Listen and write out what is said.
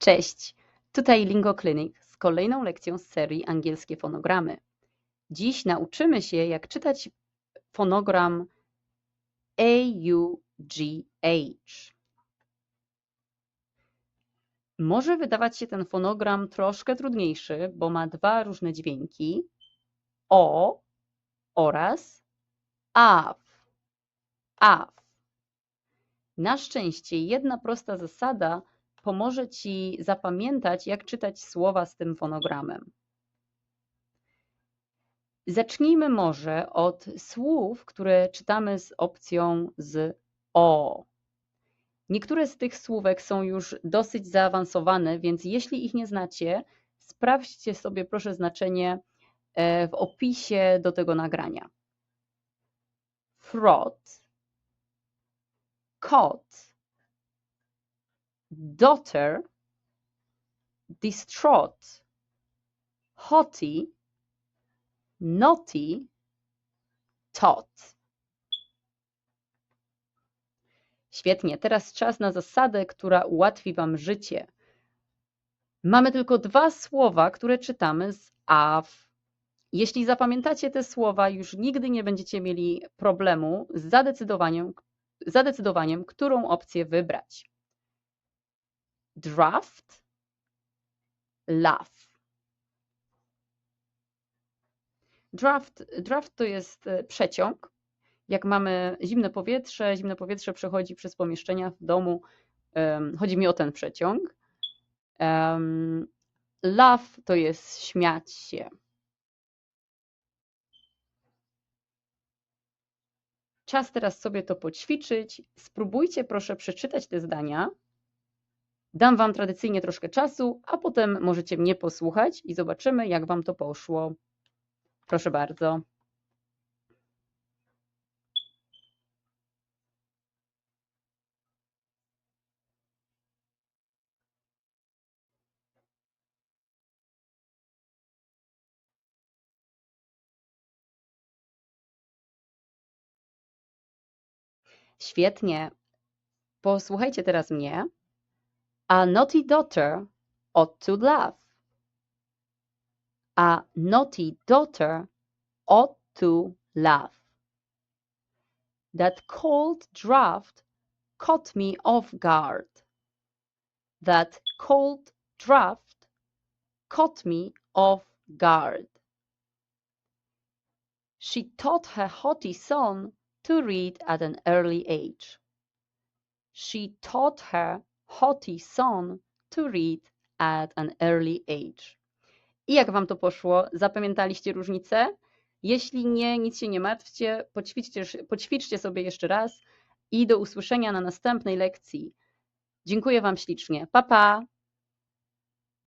Cześć, tutaj Lingo Clinic z kolejną lekcją z serii Angielskie fonogramy. Dziś nauczymy się, jak czytać fonogram AUGH. Może wydawać się ten fonogram troszkę trudniejszy, bo ma dwa różne dźwięki O oraz AW. AW. Na szczęście jedna prosta zasada pomoże Ci zapamiętać, jak czytać słowa z tym fonogramem. Zacznijmy może od słów, które czytamy z opcją z O. Niektóre z tych słówek są już dosyć zaawansowane, więc jeśli ich nie znacie, sprawdźcie sobie proszę znaczenie e, w opisie do tego nagrania. Fraught, caught, daughter, distraught, haughty, naughty, taught. Świetnie, teraz czas na zasadę, która ułatwi Wam życie. Mamy tylko dwa słowa, które czytamy z AW. Jeśli zapamiętacie te słowa, już nigdy nie będziecie mieli problemu z zadecydowaniem, zadecydowaniem którą opcję wybrać. Draft, laugh. Draft, draft to jest e, przeciąg. Jak mamy zimne powietrze, zimne powietrze przechodzi przez pomieszczenia w domu. chodzi mi o ten przeciąg. Laugh to jest śmiać się. Czas teraz sobie to poćwiczyć. Spróbujcie proszę przeczytać te zdania. Dam Wam tradycyjnie troszkę czasu, a potem możecie mnie posłuchać i zobaczymy, jak Wam to poszło. Proszę bardzo. Świetnie. Posłuchajcie teraz mnie. A naughty daughter ought to laugh. A naughty daughter ought to laugh. That cold draft caught me off guard. That cold draft caught me off guard. She taught her haughty son to read at an early age. She taught her haughty son to read at an early age. I jak Wam to poszło? Zapamiętaliście różnicę? Jeśli nie, nic się nie martwcie, poćwiczcie, poćwiczcie sobie jeszcze raz i do usłyszenia na następnej lekcji. Dziękuję Wam ślicznie. Pa, pa!